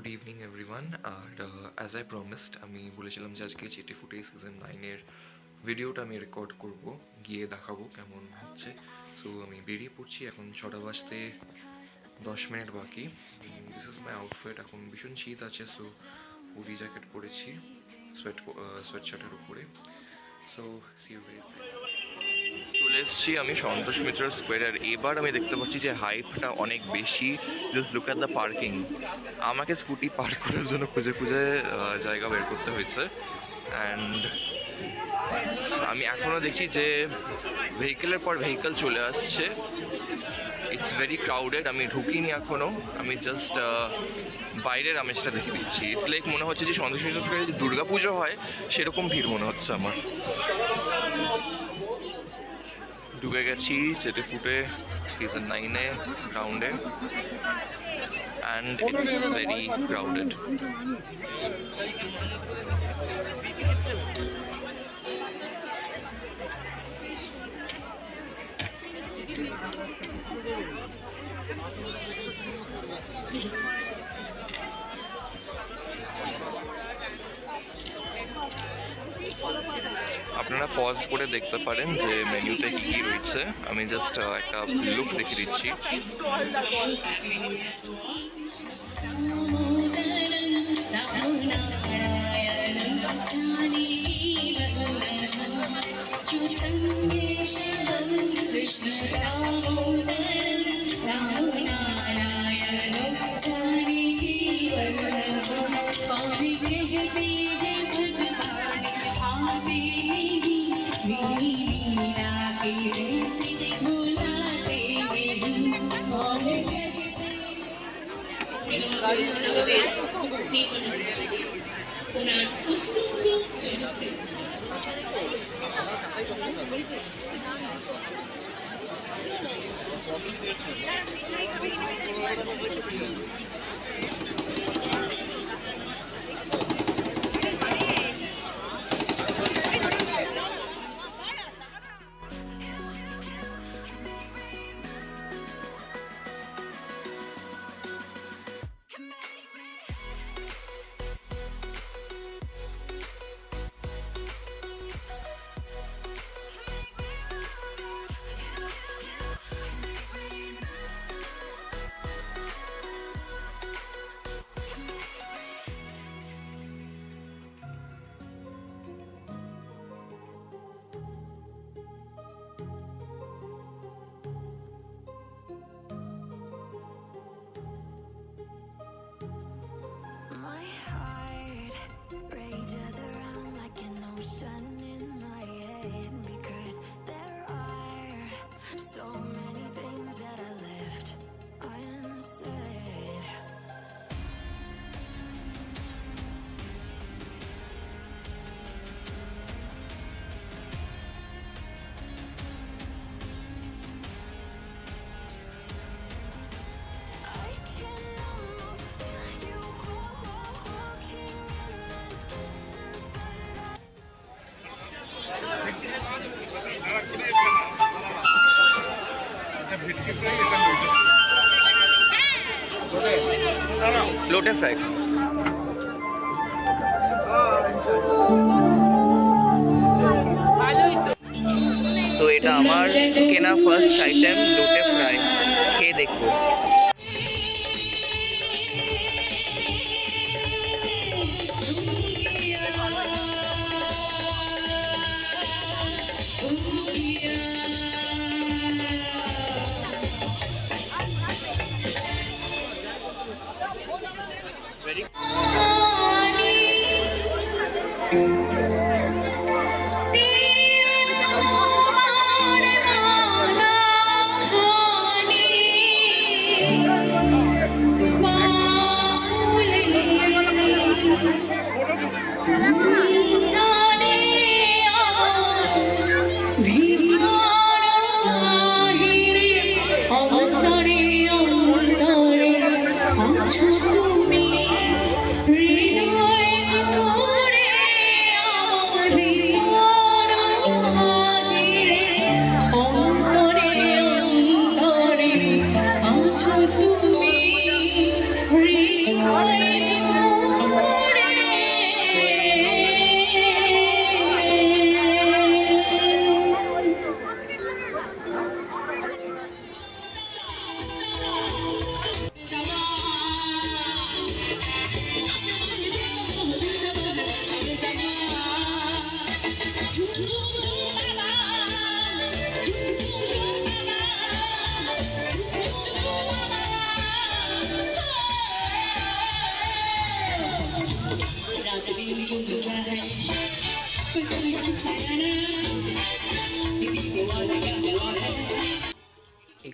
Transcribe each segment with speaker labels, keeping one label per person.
Speaker 1: Good evening everyone আর as I promised আমি বলেছিলাম যে আজকে চেটে ফুটে সিজন নাইনের ভিডিওটা আমি রেকর্ড করব। গিয়ে দেখাবো কেমন হচ্ছে। সো আমি বেরিয়ে পড়ছি। এখন ছটা বাজতে দশ মিনিট বাকি। দিস ইজ মাই আউটফিট এখন ভীষণ শীত আছে সো হুডি জ্যাকেট পরেছি সোয়েট সোয়েট শার্টের উপরে। সো সি ইউ এসেছি আমি সন্তোষ মিত্র স্কোয়ার এবার আমি দেখতে পাচ্ছি যে হাইপটা অনেক বেশি। Just look at the parking আমাকে স্কুটি পার্ক করার জন্য খুঁজে খুঁজে জায়গা বের করতে হয়েছে। অ্যান্ড আমি এখনও দেখছি যে ভেহিকেলের পর ভেহিকেল চলে আসছে। ইটস ভেরি ক্রাউডেড আমি ঢুকিনি এখনও আমি জাস্ট বাইরের আমেজটা দেখে দিচ্ছি। ইটস লাইক মনে হচ্ছে যে সন্তোষ মিত্র স্কোয়ারে যে দুর্গাপুজো হয়, সেরকম ভিড় মনে হচ্ছে আমার। ঢুকে গেছি চেটে ফুটে সিজন নাইনে গ্রাউন্ডে অ্যান্ড ইটস ভেরি ক্রাউডেড আপনারা করে দেখতে পারেন যে মেনুতে কি কি রয়েছে। আমি জাস্ট একটা লুক দেখে দিচ্ছি।
Speaker 2: My
Speaker 1: লোটে ফ্রাই। তো এটা আমার কেনা ফার্স্ট আইটেম লোটে ফ্রাই। খেয়ে দেখব।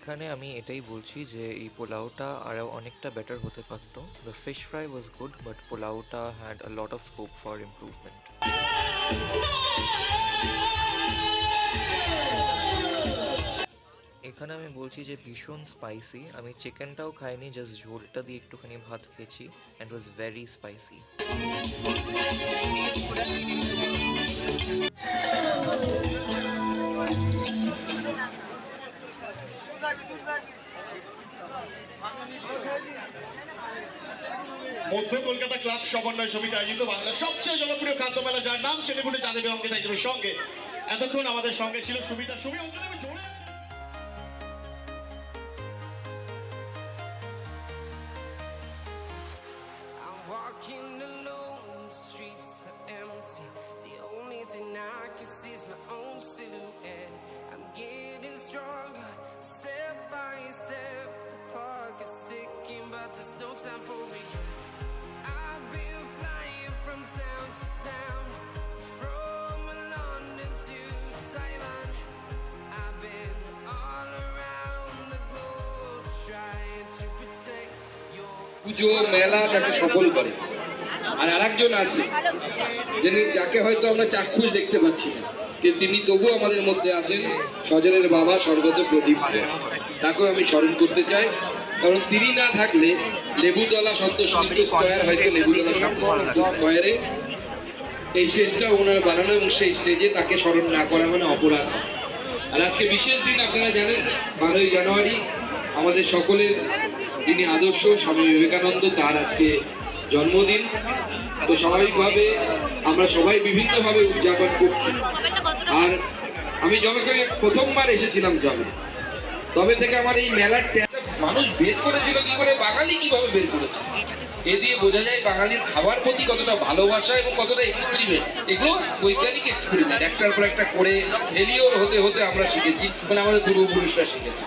Speaker 3: এখানে আমি এটাই বলছি যে এই পোলাওটা আরও অনেকটা বেটার হতে পারতো। The fish fry was good but পোলাওটা had a lot of scope for improvement এখানে আমি বলছি যে ভীষণ স্পাইসি আমি চিকেনটাও খাইনি জাস্ট ঝোলটা দিয়ে একটুখানি ভাত খেয়েছি অ্যান্ড ওয়াজ ভেরি স্পাইসি
Speaker 4: মধ্য কলকাতা ক্লাব সমন্বয় সমিতি আয়োজিত বাংলার সবচেয়ে জনপ্রিয় খাদ্য মেলা, যার নাম চেটেপুটে চাঁদে অঙ্কিত তাই সঙ্গে। এতক্ষণ আমাদের সঙ্গে ছিল সুবিধা। সুবি
Speaker 5: পুজো, মেলা যাকে সফল করে আর আরেকজন আছে, যিনি যাকে হয়তো আমরা চাক্ষুষ দেখতে পাচ্ছি কিন্তু তিনি তবু আমাদের মধ্যে আছেন, স্বজনের বাবা স্বর্গত প্রদীপ। তাকেও আমি স্মরণ করতে চাই, কারণ তিনি না থাকলে লেবুতলা সত্য সত্য স্কয়ার হয়তো লেবুতলা সত্য স্কয়ারে এই স্টেজটা ওনার বানানো এবং সেই স্টেজে তাকে স্মরণ না করা মানে অপরাধ আর আজকে বিশেষ দিন আপনারা জানেন, বারোই জানুয়ারি আমাদের সকলের যিনি আদর্শ স্বামী বিবেকানন্দ তার আজকে জন্মদিন। তো স্বাভাবিকভাবে আমরা সবাই বিভিন্নভাবে উদযাপন করছি। আর আমি যবে থেকে প্রথমবার এসেছিলাম জবে তবে থেকে আমার এই মেলার মানুষ বের করেছিল কি করে? বাঙালি কীভাবে বের করেছে? এ দিয়ে বোঝা যায় বাঙালির খাবার প্রতি কতটা ভালোবাসা এবং কতটা এক্সপেরিমেন্ট এগুলো বৈজ্ঞানিক এক্সপেরিমেন্ট একটার পর একটা করে ফেলিওর হতে হতে আমরা শিখেছি মানে আমাদের পূর্বপুরুষরা শিখেছে।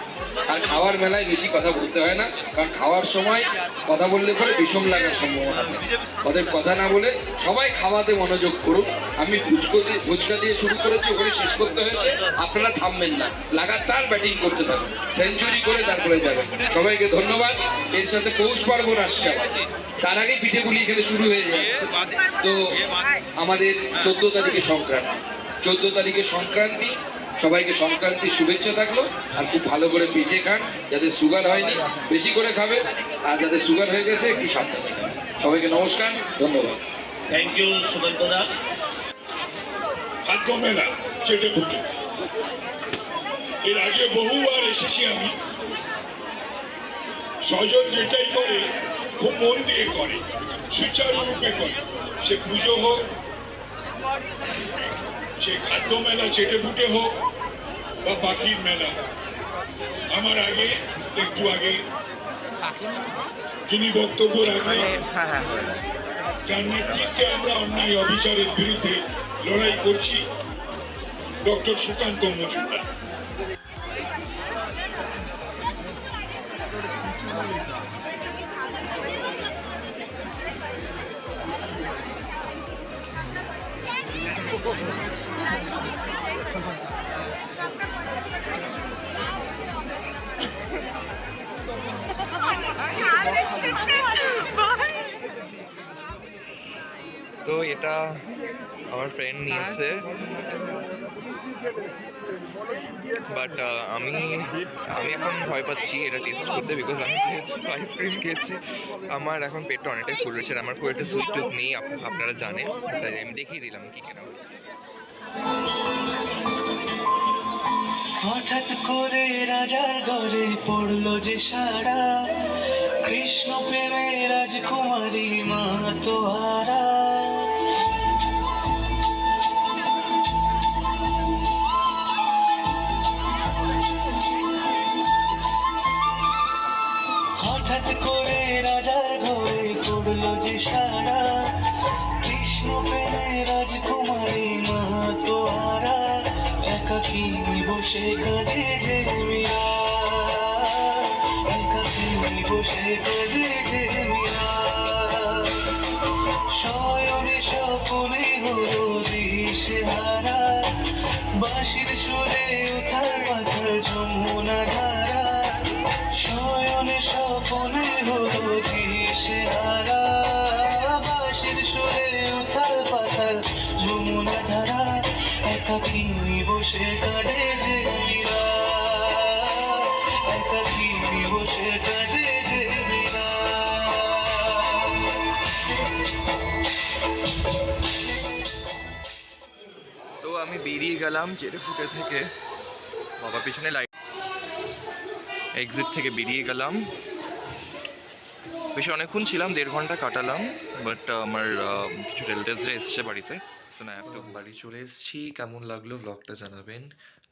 Speaker 5: আর খাওয়ার মেলায় বেশি কথা বলতে হয় না। কারণ খাওয়ার সময় কথা বললে পরে বিষম লাগার সম্ভাবনা থাকে। অতএব কথা না বলে সবাই খাওয়াতে মনোযোগ করুন। আমি ফুচকো দিয়ে, ফুচকা দিয়ে শুরু করেছি, ওখানে শেষ করতে হয়েছে। আপনারা থামবেন না। লাগাতার ব্যাটিং করতে থাকুন। সেঞ্চুরি করে তারপরে যাবেন। সবাইকে ধন্যবাদ। এর সাথে পৌষ পার্বণ আসছে তার আগে পিঠে পুলি এখানে শুরু হয়ে যাচ্ছে। তো আমাদের চোদ্দ তারিখে সংক্রান্তি। চোদ্দ তারিখে সংক্রান্তি সবাইকে সংক্রান্তির শুভেচ্ছা থাকল। আর খুব ভালো করে পিঠে খান যাতে সুগার হয়নি বেশি করে খাবে আর যাতে সুগার হয়ে গেছে একটু সাবধানে খাবে সবাইকে নমস্কার ধন্যবাদ।
Speaker 4: থ্যাংক ইউ সুবন্তদা
Speaker 6: খাদ্য মেলা চেটে ফুটে এর আগে বহুবার এসেছি আমি। সজল যেটাই করে খুব মন দিয়ে করে সুচারুরূপে করে। সে পুজো হোক সে খাদ্য মেলা চেটে ফুটে হোক বা পাখির মেলা আমার আগে একটু আগে যিনি বক্তব্য রাখেন যার নেতৃত্বে আমরা অন্যায় অবিচারের বিরুদ্ধে লড়াই করছি ডক্টর সুকান্ত মজুমদার।
Speaker 3: 做。আমার ফ্রেন্ড নিয়েছে বাট আমি আমি এখন ভয় পাচ্ছি, এটা টেস্ট করতে বিকজ আমি আইসক্রিম খেয়েছি। আমার এখন পেটটা অনেকটাই ফুল রয়েছে আমার খুব একটা সুইট টুথ নেই, আপ- আপনারা জানেন। তাই আমি দেখিয়ে দিলাম কি কেনা
Speaker 7: হঠাৎ করে রাজার ঘরে পড়ল যে সারা, কৃষ্ণ প্রেমে রাজকুমারী মা তোহারা। বসে কাঁদে যে মীরা একাকি বসে মীরা। একাকিনী বসে কাঁদে যে মীরা।
Speaker 3: তো আমি বেরিয়ে গেলাম চেটে ফুটে থেকে। বাবা পিছনে লাইট এক্সিট থেকে বেরিয়ে গেলাম। বেশ অনেকক্ষণ ছিলাম, দেড় ঘণ্টা কাটালাম বাট আমার কিছু রিলেটিভসরা এসছে বাড়িতে। সো না বাড়ি চলে এসেছি। কেমন লাগল ব্লগটা জানাবেন?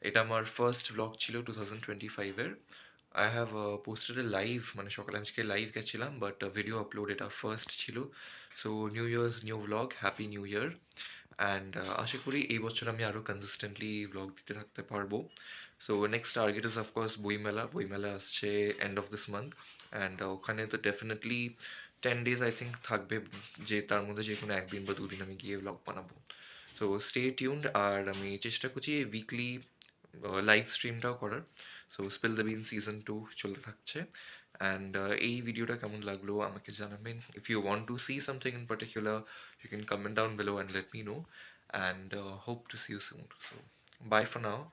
Speaker 3: এটা আমার ফার্স্ট ব্লগ ছিল টু থাউজেন্ড টোয়েন্টি ফাইভের আই হ্যাভ পোস্টেড লাইভ মানে সকালে আজকে লাইভ গেছিলাম বাট ভিডিও আপলোড এটা ফার্স্ট ছিল। So new years new blog happy new year and আশা করি এই বছর আমি আরও কনসিস্টেন্টলি ব্লগ দিতে থাকতে পারব। So next target is of course Boimela. বইমেলা আসছে end of this month and ওখানে তো definitely ten days I think থাকবে যে তার মধ্যে যে কোনো একদিন বা দুদিন আমি গিয়ে ব্লগ বানাবো সো স্টে টিউনড আর আমি চেষ্টা করছি উইকলি লাইভ স্ট্রিমটাও করার so spell the bean season two চলতে থাকছে অ্যান্ড এই ভিডিওটা কেমন লাগল আমাকে জানাবেন if you want to see something in particular you can comment down below and let me know and uh, hope to see you soon. So, bye for now.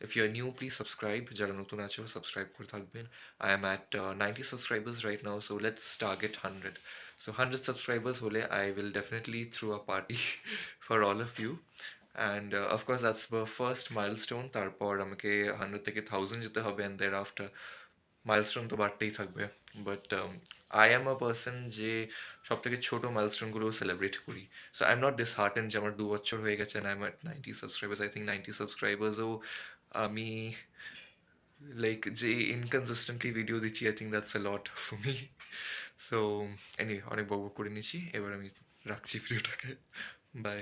Speaker 3: Uh, if you're new, please subscribe. যারা নতুন আছে subscribe করে থাকবেন। I am at ninety subscribers right now so let's target hundred so hundred subscribers হলে I will definitely throw a party for all of you and of course that's the first milestone তারপর আমাকে hundred থেকে thousand যেতে হবে and there after milestone তো বাড়তেই থাকবে। But I am a person যে সব থেকে ছোটো মাইলস্টোনগুলো সেলিব্রেট করি। So I am not dishearten যে আমার দু বছর হয়ে গেছে I am at ninety subscribers I think ninety সাবস্ক্রাইবার্সও আমি লাইক যে ইনকনসিস্টেন্টলি ভিডিও দিচ্ছি I think that's a lot for me so any অনেক বক বক করে নিয়েছি এবার আমি রাখছি ভিডিওটাকে বাই